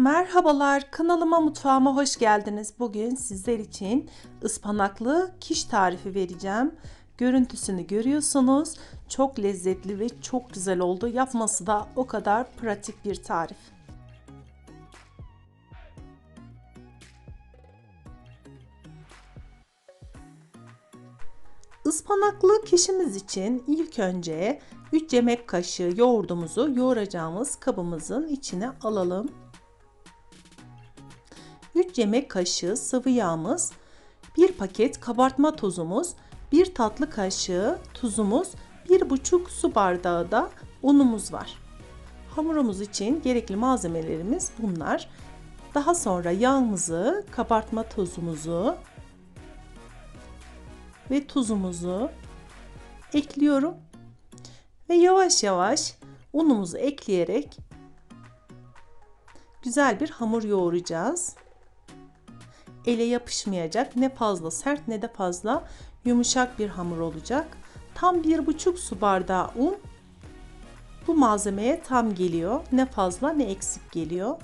Merhabalar, kanalıma mutfağıma hoş geldiniz. Bugün sizler için ıspanaklı kiş tarifi vereceğim. Görüntüsünü görüyorsunuz. Çok lezzetli ve çok güzel oldu. Yapması da o kadar pratik bir tarif. Ispanaklı kişimiz için ilk önce 3 yemek kaşığı yoğurdumuzu yoğuracağımız kabımızın içine alalım. 3 yemek kaşığı sıvı yağımız, 1 paket kabartma tozumuz, 1 tatlı kaşığı tuzumuz, 1,5 su bardağı da unumuz var. Hamurumuz için gerekli malzemelerimiz bunlar. Daha sonra yağımızı, kabartma tozumuzu ve tuzumuzu ekliyorum. Ve yavaş yavaş unumuzu ekleyerek güzel bir hamur yoğuracağız ele yapışmayacak. Ne fazla sert ne de fazla yumuşak bir hamur olacak. Tam bir buçuk su bardağı un bu malzemeye tam geliyor. Ne fazla ne eksik geliyor.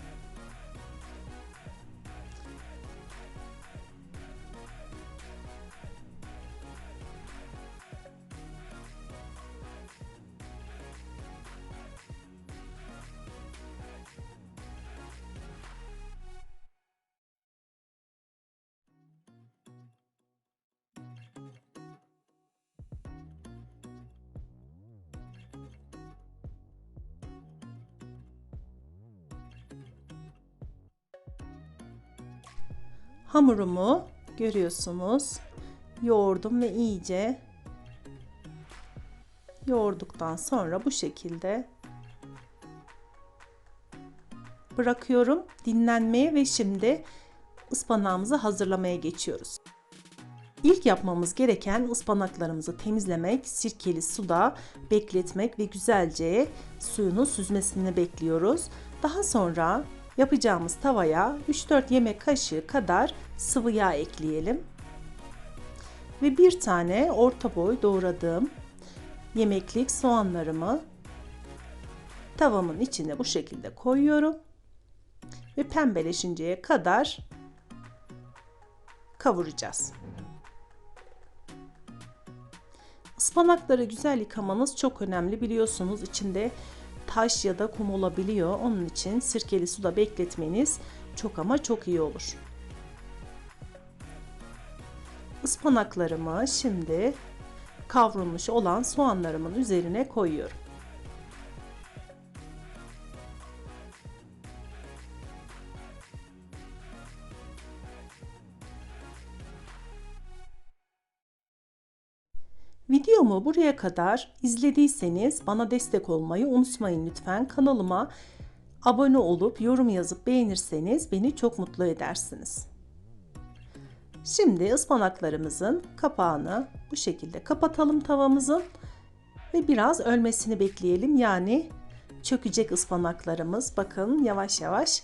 Hamurumu görüyorsunuz. Yoğurdum ve iyice yoğurduktan sonra bu şekilde bırakıyorum dinlenmeye ve şimdi ıspanağımızı hazırlamaya geçiyoruz. İlk yapmamız gereken ıspanaklarımızı temizlemek, sirkeli suda bekletmek ve güzelce suyunun süzmesini bekliyoruz. Daha sonra yapacağımız tavaya 3-4 yemek kaşığı kadar sıvı yağ ekleyelim. Ve bir tane orta boy doğradığım yemeklik soğanlarımı tavamın içine bu şekilde koyuyorum. Ve pembeleşinceye kadar kavuracağız. Ispanakları güzel yıkamanız çok önemli biliyorsunuz içinde taş ya da kum olabiliyor. Onun için sirkeli suda bekletmeniz çok ama çok iyi olur. Ispanaklarımı şimdi kavrulmuş olan soğanlarımın üzerine koyuyorum. Videomu buraya kadar izlediyseniz bana destek olmayı unutmayın lütfen. Kanalıma abone olup yorum yazıp beğenirseniz beni çok mutlu edersiniz. Şimdi ıspanaklarımızın kapağını bu şekilde kapatalım tavamızın ve biraz ölmesini bekleyelim. Yani çökecek ıspanaklarımız bakın yavaş yavaş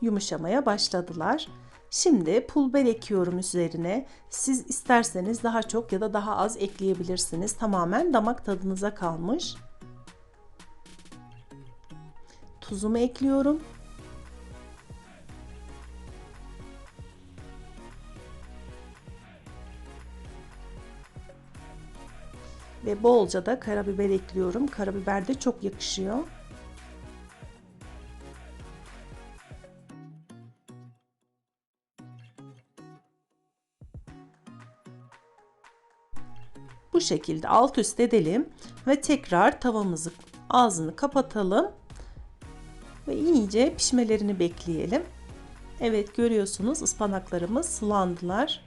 yumuşamaya başladılar. Şimdi pul biber ekiyorum üzerine. Siz isterseniz daha çok ya da daha az ekleyebilirsiniz. Tamamen damak tadınıza kalmış. Tuzumu ekliyorum. Ve bolca da karabiber ekliyorum. Karabiber de çok yakışıyor. Bu şekilde alt üst edelim ve tekrar tavamızı ağzını kapatalım ve iyice pişmelerini bekleyelim. Evet görüyorsunuz ıspanaklarımız sulandılar.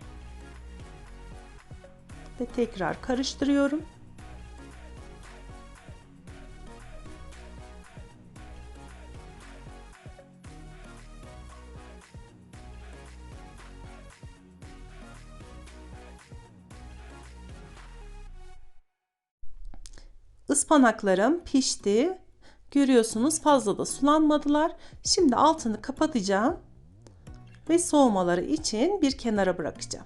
Ve tekrar karıştırıyorum. Ispanaklarım pişti. Görüyorsunuz fazla da sulanmadılar. Şimdi altını kapatacağım ve soğumaları için bir kenara bırakacağım.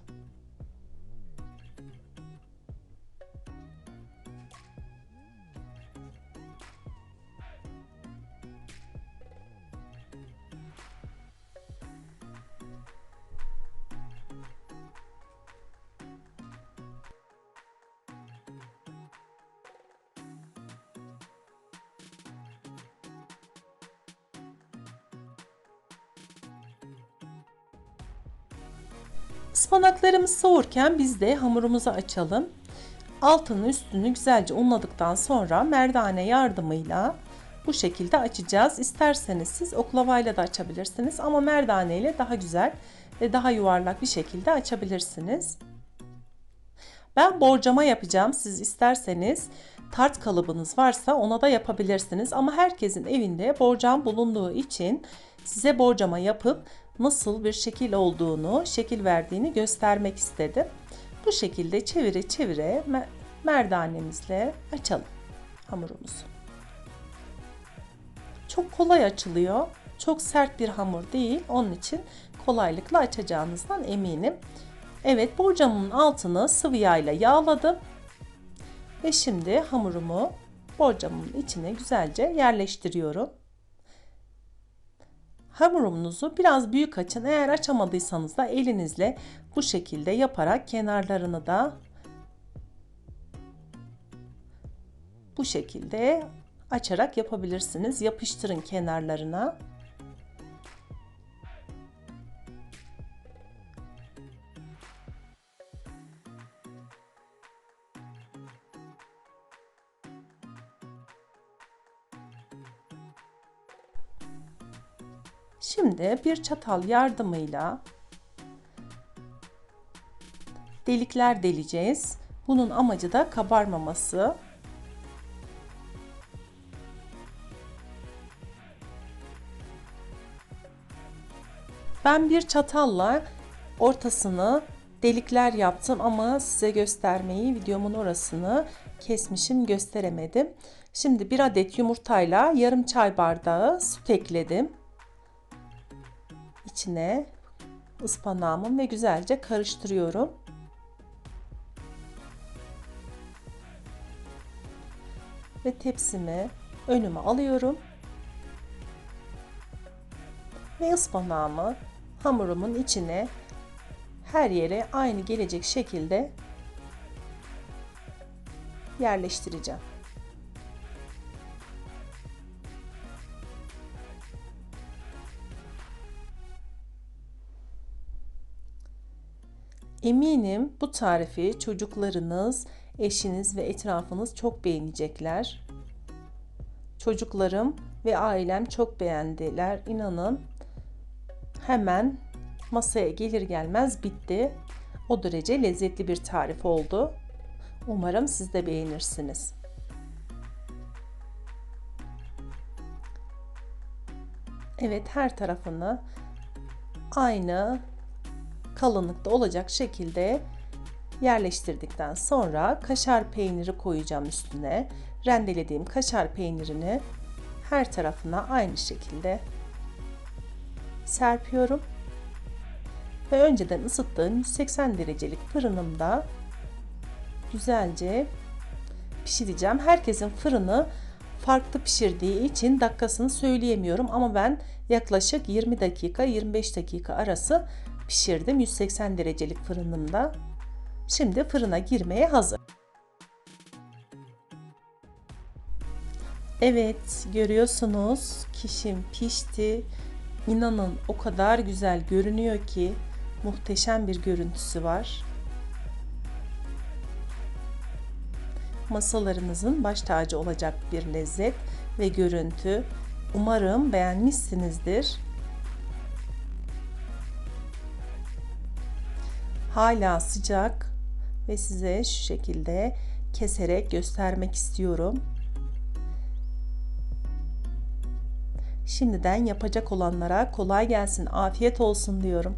Ispanaklarımız soğurken biz de hamurumuzu açalım. Altını üstünü güzelce unladıktan sonra merdane yardımıyla bu şekilde açacağız. İsterseniz siz oklavayla da açabilirsiniz ama merdane ile daha güzel ve daha yuvarlak bir şekilde açabilirsiniz. Ben borcama yapacağım. Siz isterseniz tart kalıbınız varsa ona da yapabilirsiniz. Ama herkesin evinde borcam bulunduğu için size borcama yapıp nasıl bir şekil olduğunu, şekil verdiğini göstermek istedim. Bu şekilde çevire çevire merdanemizle açalım hamurumuzu. Çok kolay açılıyor. Çok sert bir hamur değil. Onun için kolaylıkla açacağınızdan eminim. Evet borcamın altını sıvı yağ ile yağladım. Ve şimdi hamurumu borcamın içine güzelce yerleştiriyorum. Hamurumuzu biraz büyük açın. Eğer açamadıysanız da elinizle bu şekilde yaparak kenarlarını da bu şekilde açarak yapabilirsiniz. Yapıştırın kenarlarına. Şimdi bir çatal yardımıyla delikler deleceğiz. Bunun amacı da kabarmaması. Ben bir çatalla ortasını delikler yaptım ama size göstermeyi videomun orasını kesmişim gösteremedim. Şimdi bir adet yumurtayla yarım çay bardağı süt ekledim içine ıspanağımın ve güzelce karıştırıyorum. Ve tepsimi önüme alıyorum. Ve ıspanağımı hamurumun içine her yere aynı gelecek şekilde yerleştireceğim. Eminim bu tarifi çocuklarınız, eşiniz ve etrafınız çok beğenecekler. Çocuklarım ve ailem çok beğendiler. İnanın hemen masaya gelir gelmez bitti. O derece lezzetli bir tarif oldu. Umarım siz de beğenirsiniz. Evet her tarafını aynı kalınlıkta olacak şekilde yerleştirdikten sonra kaşar peyniri koyacağım üstüne. Rendelediğim kaşar peynirini her tarafına aynı şekilde serpiyorum. Ve önceden ısıttığım 180 derecelik fırınımda güzelce pişireceğim. Herkesin fırını farklı pişirdiği için dakikasını söyleyemiyorum ama ben yaklaşık 20 dakika 25 dakika arası pişirdim 180 derecelik fırınımda. Şimdi fırına girmeye hazır. Evet görüyorsunuz kişim pişti. İnanın o kadar güzel görünüyor ki muhteşem bir görüntüsü var. Masalarınızın baş tacı olacak bir lezzet ve görüntü. Umarım beğenmişsinizdir. Hala sıcak ve size şu şekilde keserek göstermek istiyorum. Şimdiden yapacak olanlara kolay gelsin, afiyet olsun diyorum.